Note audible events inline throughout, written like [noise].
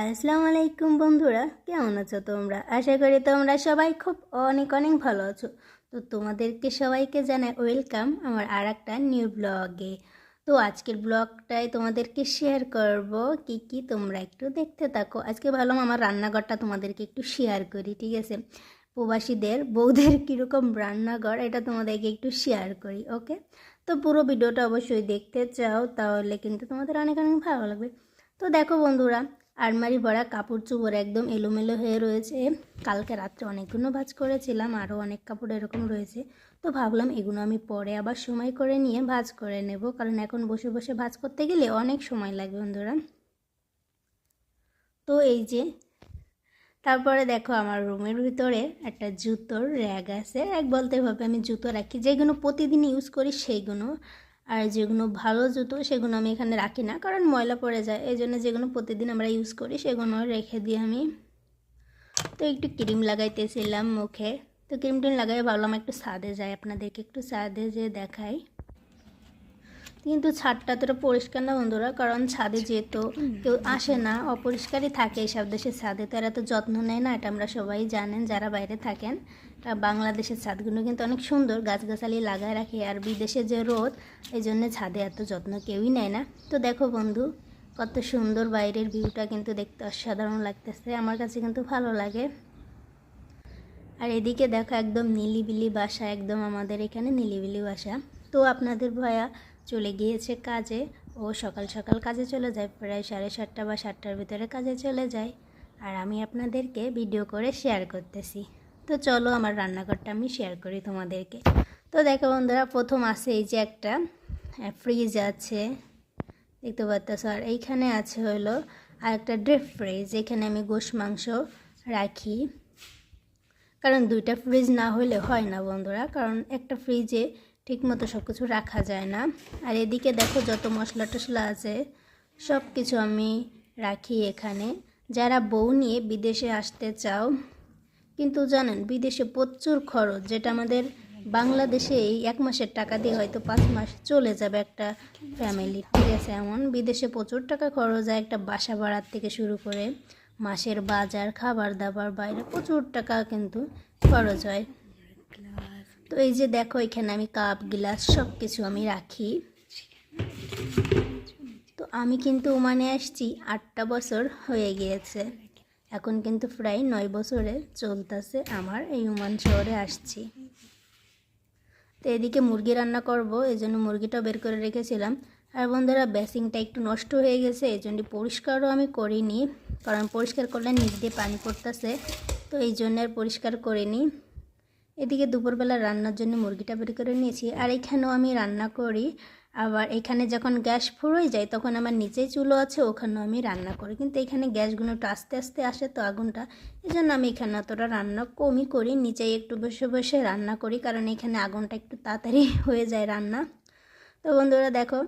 আসসালামু আলাইকুম বন্ধুরা, কেমন আছো তোমরা? আশা করি তোমরা সবাই খুব অনেক অনেক ভালো আছো। তো তোমাদেরকে সবাইকে জানাই ওয়েলকাম আমার আর একটা নিউ ব্লগে। তো আজকের ব্লগটায় তোমাদেরকে শেয়ার করব কি কি তোমরা একটু দেখতে থাকো। আজকে ভাবলাম আমার রান্নাঘরটা তোমাদেরকে একটু শেয়ার করি, ঠিক আছে? প্রবাসীদের, বউদের কীরকম রান্নাঘর, এটা তোমাদেরকে একটু শেয়ার করি, ওকে? তো পুরো ভিডিওটা অবশ্যই দেখতে চাও, তাহলে কিন্তু তোমাদের অনেক অনেক ভালো লাগবে। তো দেখো বন্ধুরা আলমারি ভরা কাপড় চোপড় একদম এলোমেলো হয়ে রয়েছে। কালকে রাত্রে অনেকগুলো ভাজ করেছিলাম আরও অনেক কাপড় এরকম রয়েছে। তো ভাবলাম এগুলো আমি পরে আবার সময় করে নিয়ে ভাজ করে নেব, কারণ এখন বসে বসে ভাজ করতে গেলে অনেক সময় লাগে বন্ধুরা। তো এই যে, তারপরে দেখো আমার রুমের ভিতরে একটা জুতোর র্যাগ আছে। র্যাগ বলতে হবে আমি জুতো রাখি, যেগুলো প্রতিদিন ইউজ করি সেইগুলো। আর যেগুলো ভালো জুতো, সেগুলো আমি এখানে রাখি না, কারণ ময়লা পড়ে যায়। এই জন্য যেগুলো প্রতিদিন আমরা ইউজ করি, সেগুলো রেখে দিই আমি তো একটু ক্রিম লাগাইতেছিলাম মুখে। তো ক্রিম টিম লাগাই ভাবলাম একটু সাদে যায় আপনাদেরকে একটু সাদে যেয়ে দেখাই। কিন্তু ছাদটা তোটা পরিষ্কার না বন্ধুরা, কারণ ছাদে যেহেতু কেউ আসে না, অপরিষ্কারই থাকে এইসব দেশের ছাদে, তো এরা তো যত্ন নেয় না, এটা আমরা সবাই জানেন, যারা বাইরে থাকেন বাংলাদেশের ছাদগুলো কিন্তু অনেক সুন্দর, গাছগাছালি লাগায় রাখে, আর বিদেশে যে রোদ, এই জন্য ছাদে এত যত্ন কেউই নেয় না। তো দেখো বন্ধু, কত সুন্দর বাইরের ভিউটা কিন্তু দেখতে অসাধারণ লাগতেছে, আমার কাছে কিন্তু ভালো লাগে। আর এদিকে দেখো একদম নিলিবিলি বাসা, একদম আমাদের এখানে নিলিবিলি বাসা। তো আপনাদের ভয়া চলে গিয়েছে কাজে। ও সকাল সকাল কাজে চলে যায়, প্রায় সাড়ে সাতটা বা সাতটার ভিতরে কাজে চলে যায়। আর আমি আপনাদেরকে ভিডিও করে শেয়ার করতেছি। তো চলো আমার রান্নাঘরটা আমি শেয়ার করি তোমাদেরকে। তো দেখো বন্ধুরা, প্রথম আছে এই যে একটা ফ্রিজ আছে। দেখতে পাচ্ছ আর এইখানে আছে হলো আর একটা ড্রিপ ফ্রিজ এখানে আমি গোশ মাংস রাখি। কারণ দুইটা ফ্রিজ না হলে হয় না বন্ধুরা, কারণ একটা ফ্রিজে ঠিকমতো সব কিছু রাখা যায় না। আর এদিকে দেখো যত মশলা টশলা আছে সব কিছু আমি রাখি এখানে। যারা বউ নিয়ে বিদেশে আসতে চাও, কিন্তু জানেন বিদেশে প্রচুর খরচ, যেটা আমাদের বাংলাদেশে এই এক মাসের টাকা দিয়ে হয়তো পাঁচ মাস চলে যাবে একটা ফ্যামিলি ঠিক আছে, এমন বিদেশে প্রচুর টাকা খরচ হয় একটা বাসা ভাড়ার থেকে শুরু করে। মাসের বাজার খাবার দাবার বাইরে প্রচুর টাকা কিন্তু খরচ হয়। তো এই যে দেখো, এখানে আমি কাপ, গ্লাস সব কিছু আমি রাখি। তো আমি কিন্তু ওমানে আসছি, আটটা বছর হয়ে গিয়েছে। এখন কিন্তু প্রায় নয় বছরে চলতেছে আমার এই ওমান শহরে আসছি। তো এদিকে মুরগি রান্না করব, এই জন্য মুরগিটা বের করে রেখেছিলাম। আর বন্ধুরা বেসিংটা একটু নষ্ট হয়ে গেছে, এই জন্য পরিষ্কারও আমি করিনি। কারণ পরিষ্কার করলে নিচ দিয়ে পানি পড়তেছে, তো এই জন্য আর পরিষ্কার করিনি। এদিকে দুপুরবেলা রান্নার জন্য মুরগিটা বের করে নিয়েছি। আর এখানেও আমি রান্না করি। আবার এখানে যখন গ্যাস ফুরোয় যায়, তখন আমার নিচেই চুলো আছে, ওখানেও আমি রান্না করি। কিন্তু এখানে গ্যাসগুলো একটু আস্তে আস্তে আসে তো আগুনটা। এই জন্য আমি এখানে অতটা রান্না কমই করি। নিচেই একটু বসে বসে রান্না করি, কারণ এখানে আগুনটা একটু তাড়াতাড়ি [laughs] হয়ে যায় রান্না। তো বন্ধুরা দেখো,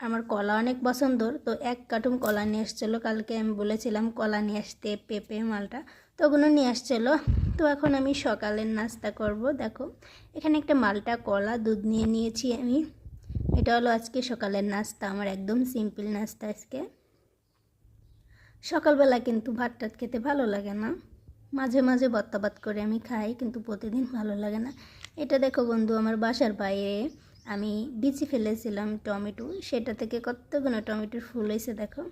আমার কলা অনেক পছন্দর। তো এক কার্টুন কলা নিয়ে এসছিলো, কালকে আমি বলেছিলাম কলা নিয়ে আসতে পেঁপে মালটা। তো ওগুলো নিয়ে আসছিল। তো এখন আমি সকালের নাস্তা করব। দেখো, এখানে একটা মালটা কলা দুধ নিয়ে নিয়েছি আমি। এটা হলো আজকে সকালের নাস্তা, আমার একদম সিম্পল নাস্তা আজকে। সকালবেলা কিন্তু ভাত টাত খেতে ভালো লাগে না। মাঝে মাঝে বত্তাবাত করে আমি খাই, কিন্তু প্রতিদিন ভালো লাগে না। এটা দেখো বন্ধু, আমার বাসার বাইরে আমি বিচি ফেলেছিলাম টমেটো। সেটা থেকে কতগুলো টমেটোর ফুল হয়েছে দেখো।